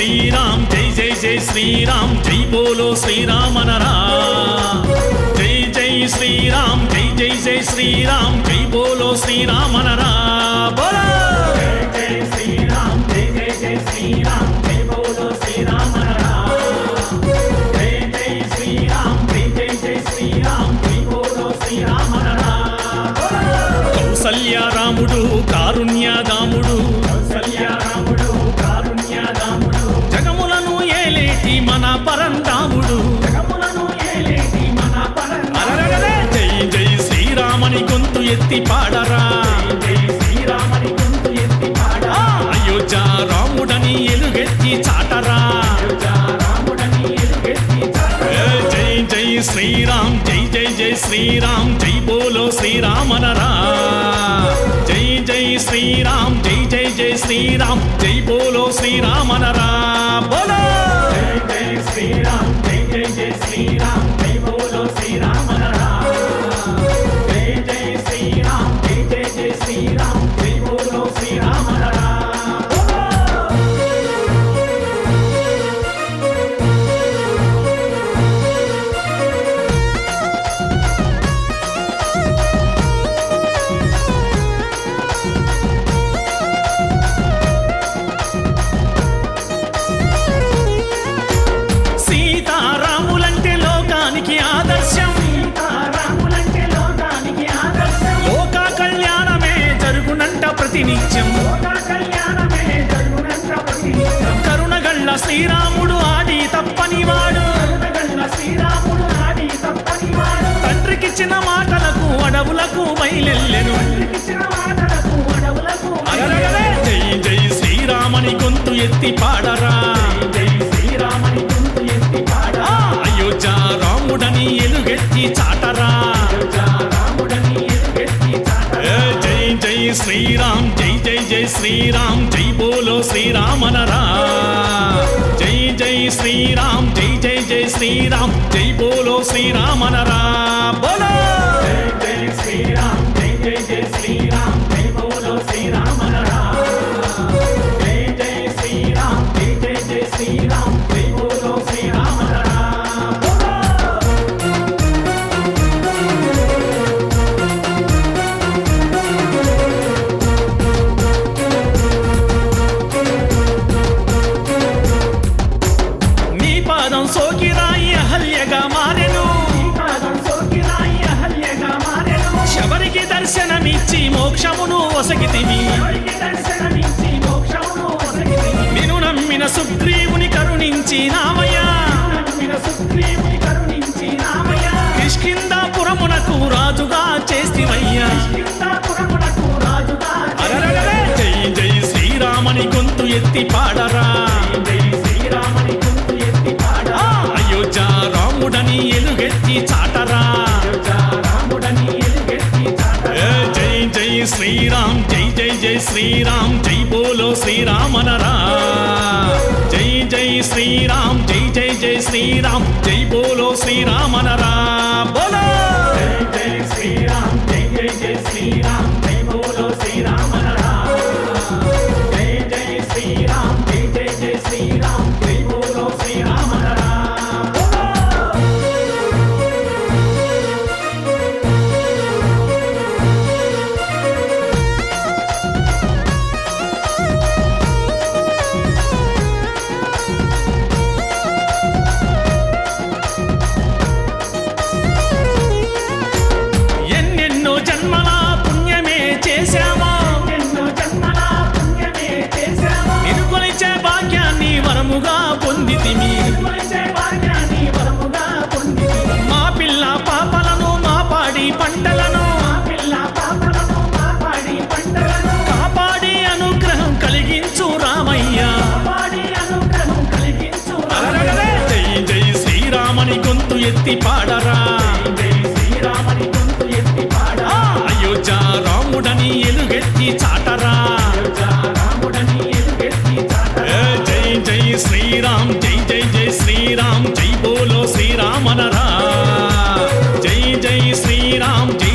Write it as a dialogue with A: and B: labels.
A: శ్రీరామ్ జై జై జై శ్రీరామ్ జై బోలో శ్రీరామనరా. జై జై శ్రీరామ్ జై జై జై శ్రీరామ్ జై బోలో శ్రీరామనరా. ఎత్తి పాడరా. జై అయోధ్య రాముడని ఎలుగెత్తి చాటరా. జై జై శ్రీరామ్ జై జై జై శ్రీరామ్ జై బోలో శ్రీరామనరా. జై జై శ్రీరామ్ జై జై జై శ్రీరామ్ జై బోలో శ్రీరామనరా. శ్రీరామ్ జై బోలో శ్రీరామనరా జరుగునంట ప్రతినిత్యం. కరుణగళ్ళ శ్రీరాముడు ఆడి తప్పని వాడు కరుణగళ్ళ శ్రీరాముడు తండ్రికిచ్చిన మాటలకు అడవులకు బయలెల్లెను. జై జై శ్రీరామని గొంతు ఎత్తి పాడరా. జై శ్రీరామని గొంతు ఎత్తి పాడరా అయోధ్య రాముడని ఎలుగెత్తి చాటరా. శ్రీరామ్ జై జై జై శ్రీరామ్ జై బోలో శ్రీరామనరా. జై జై శ్రీరామ్ జై జై జై శ్రీరామ్ జై బోలో శ్రీరామనరా. బోలో! మోక్షమును ఒసగితివి నిన్ను నమ్మిన సుగ్రీవుని కరుణించి నామయ్యా కిష్కిందాపురమునకు రాజుగా చేస్తివయ్యా. అరరరరే! జై జై శ్రీరామని గొంతు ఎత్తి పాడరా. అయోధ్య రాముడని శ్రీరామ్ జై బోలో శ్రీరామనరా. జై జై శ్రీరామ్ జై జై జై శ్రీరామ్ జై బోలో శ్రీరామనరా. బోలో! ఎత్తి పాడరా. అయోధ్య రాముడని ఎలుగెత్తి చాటరా. జై జై శ్రీరామ్ జై జై జై శ్రీరామ్ జై బోలో శ్రీరామనరా. జై జై శ్రీరామ్ జై